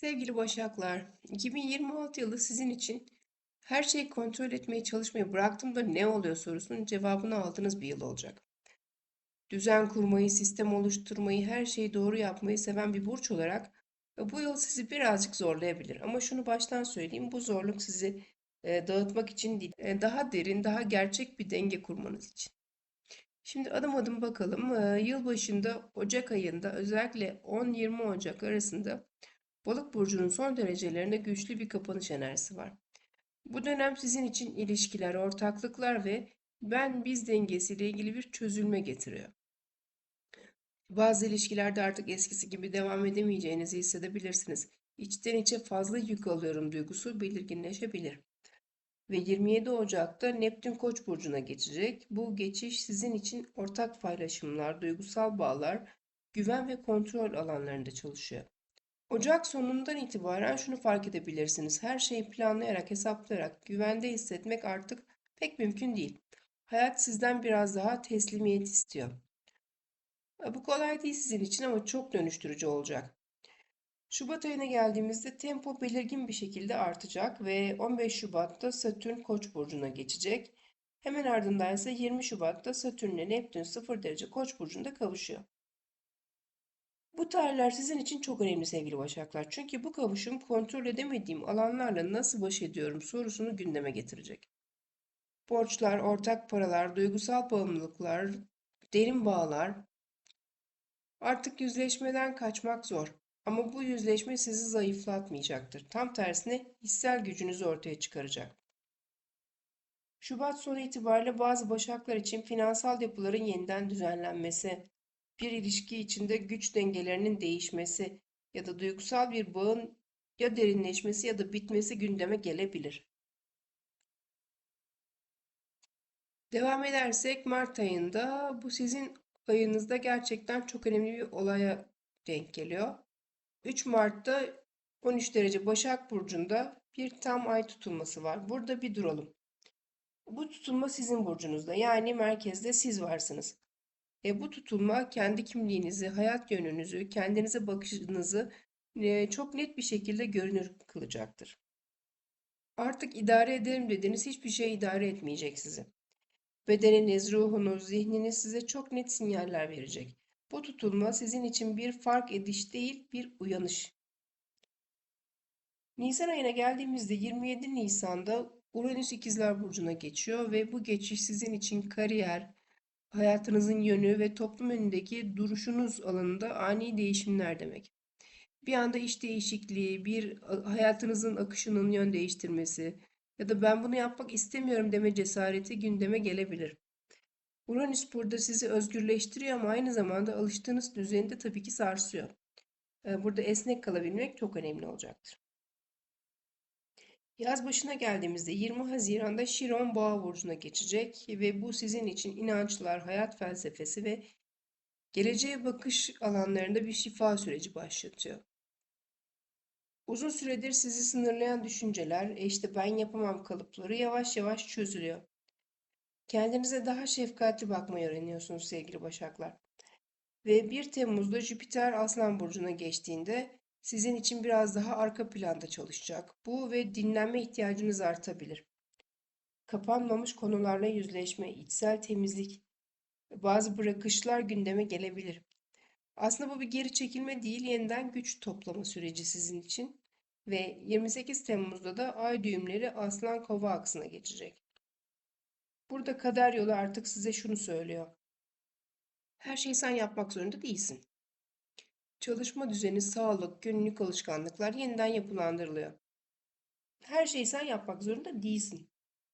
Sevgili Başaklar, 2026 yılı sizin için her şeyi kontrol etmeye çalışmayı bıraktığımda ne oluyor sorusunun cevabını aldığınız bir yıl olacak. Düzen kurmayı, sistem oluşturmayı, her şeyi doğru yapmayı seven bir burç olarak e, bu yıl sizi birazcık zorlayabilir. Ama şunu baştan söyleyeyim, bu zorluk sizi e, dağıtmak için değil, e, daha derin, daha gerçek bir denge kurmanız için. Şimdi adım adım bakalım. Yıl başında Ocak ayında özellikle 10-20 Ocak arasında Balık burcunun son derecelerinde güçlü bir kapanış enerjisi var. Bu dönem sizin için ilişkiler, ortaklıklar ve ben biz dengesiyle ilgili bir çözülme getiriyor. Bazı ilişkilerde artık eskisi gibi devam edemeyeceğinizi hissedebilirsiniz. İçten içe fazla yük alıyorum duygusu belirginleşebilir. Ve 27 Ocak'ta Neptün Koç burcuna geçecek. Bu geçiş sizin için ortak paylaşımlar, duygusal bağlar, güven ve kontrol alanlarında çalışıyor. Ocak sonundan itibaren şunu fark edebilirsiniz. Her şeyi planlayarak, hesaplayarak güvende hissetmek artık pek mümkün değil. Hayat sizden biraz daha teslimiyet istiyor. E, Bu kolay değil sizin için ama çok dönüştürücü olacak. Şubat ayına geldiğimizde tempo belirgin bir şekilde artacak ve 15 Şubat'ta Satürn Koç burcuna geçecek. Hemen ardından ise 20 Şubat'ta Satürn ile Neptün 0 derece Koç burcunda kavuşuyor. Bu tarihler sizin için çok önemli sevgili Başaklar. Çünkü bu kavuşum kontrol edemediğim alanlarla nasıl baş ediyorum sorusunu gündeme getirecek. Borçlar, ortak paralar, duygusal bağımlılıklar, derin bağlar. Artık yüzleşmeden kaçmak zor. Ama bu yüzleşme sizi zayıflatmayacaktır. Tam tersine hissel gücünüzü ortaya çıkaracak. Şubat sonu itibariyle bazı başaklar için finansal yapıların yeniden düzenlenmesi, bir ilişki içinde güç dengelerinin değişmesi ya da duygusal bir bağın ya derinleşmesi ya da bitmesi gündeme gelebilir. Devam edersek Mart ayında bu sizin ayınızda gerçekten çok önemli bir olaya denk geliyor. 3 Mart'ta 13 derece Başak Burcu'nda bir tam ay tutulması var. Burada bir duralım. Bu tutulma sizin burcunuzda yani merkezde siz varsınız. E, bu tutulma kendi kimliğinizi, hayat yönünüzü, kendinize bakışınızı e, çok net bir şekilde görünür kılacaktır. Artık idare ederim dediğiniz hiçbir şey idare etmeyecek sizi. Bedeniniz, ruhunuz, zihniniz size çok net sinyaller verecek. Bu tutulma sizin için bir fark ediş değil, bir uyanış. Nisan ayına geldiğimizde 27 Nisan'da Uranüs İkizler Burcu'na geçiyor ve bu geçiş sizin için kariyer, hayatınızın yönü ve toplum önündeki duruşunuz alanında ani değişimler demek. Bir anda iş değişikliği, bir hayatınızın akışının yön değiştirmesi ya da ben bunu yapmak istemiyorum deme cesareti gündeme gelebilir. Uranüs burada sizi özgürleştiriyor ama aynı zamanda alıştığınız düzeni de tabii ki sarsıyor. Burada esnek kalabilmek çok önemli olacaktır. Yaz başına geldiğimizde 20 Haziran'da Şiron Boğa burcuna geçecek ve bu sizin için inançlar, hayat felsefesi ve geleceğe bakış alanlarında bir şifa süreci başlatıyor. Uzun süredir sizi sınırlayan düşünceler, e işte ben yapamam kalıpları yavaş yavaş çözülüyor. Kendinize daha şefkatli bakmayı öğreniyorsunuz sevgili Başaklar. Ve 1 Temmuz'da Jüpiter Aslan burcuna geçtiğinde sizin için biraz daha arka planda çalışacak. Bu ve dinlenme ihtiyacınız artabilir. Kapanmamış konularla yüzleşme, içsel temizlik, bazı bırakışlar gündeme gelebilir. Aslında bu bir geri çekilme değil, yeniden güç toplama süreci sizin için. Ve 28 Temmuz'da da ay düğümleri Aslan Kova aksına geçecek. Burada kader yolu artık size şunu söylüyor. Her şeyi sen yapmak zorunda değilsin. Çalışma düzeni, sağlık, günlük alışkanlıklar yeniden yapılandırılıyor. Her şeyi sen yapmak zorunda değilsin.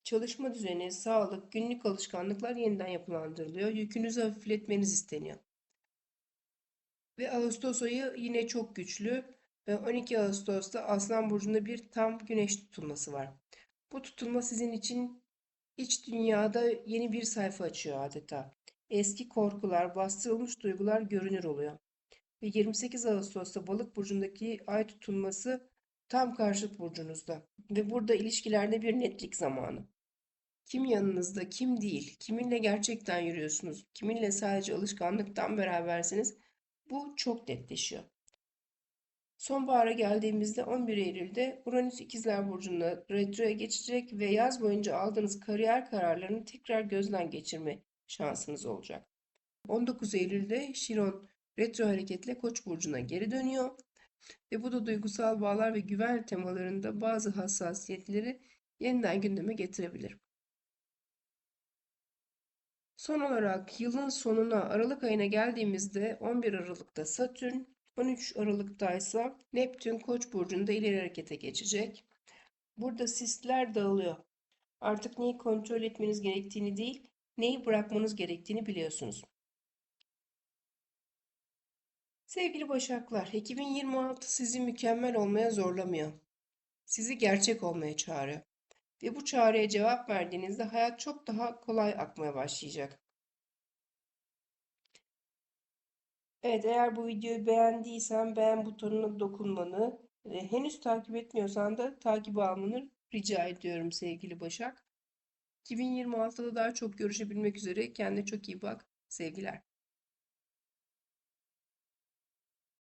Çalışma düzeni, sağlık, günlük alışkanlıklar yeniden yapılandırılıyor. Yükünüzü hafifletmeniz isteniyor. Ve Ağustos ayı yine çok güçlü. Ve 12 Ağustos'ta Aslan Burcu'nda bir tam güneş tutulması var. Bu tutulma sizin için iç dünyada yeni bir sayfa açıyor adeta. Eski korkular, bastırılmış duygular görünür oluyor ve 28 Ağustos'ta Balık burcundaki ay tutulması tam karşıt burcunuzda ve burada ilişkilerde bir netlik zamanı. Kim yanınızda, kim değil, kiminle gerçekten yürüyorsunuz, kiminle sadece alışkanlıktan berabersiniz bu çok netleşiyor. Sonbahara geldiğimizde 11 Eylül'de Uranüs İkizler Burcu'nda retroya geçecek ve yaz boyunca aldığınız kariyer kararlarını tekrar gözden geçirme şansınız olacak. 19 Eylül'de Şiron retro hareketle Koç burcuna geri dönüyor ve bu da duygusal bağlar ve güven temalarında bazı hassasiyetleri yeniden gündeme getirebilir. Son olarak yılın sonuna Aralık ayına geldiğimizde 11 Aralık'ta Satürn, 13 Aralık'ta ise Neptün Koç burcunda ileri harekete geçecek. Burada sisler dağılıyor. Artık neyi kontrol etmeniz gerektiğini değil, neyi bırakmanız gerektiğini biliyorsunuz. Sevgili Başaklar, 2026 sizi mükemmel olmaya zorlamıyor. Sizi gerçek olmaya çağırıyor. Ve bu çağrıya cevap verdiğinizde hayat çok daha kolay akmaya başlayacak. Evet, eğer bu videoyu beğendiysen beğen butonuna dokunmanı, ve henüz takip etmiyorsan da takip almanı rica ediyorum sevgili Başak. 2026'da daha çok görüşebilmek üzere kendine çok iyi bak. Sevgiler.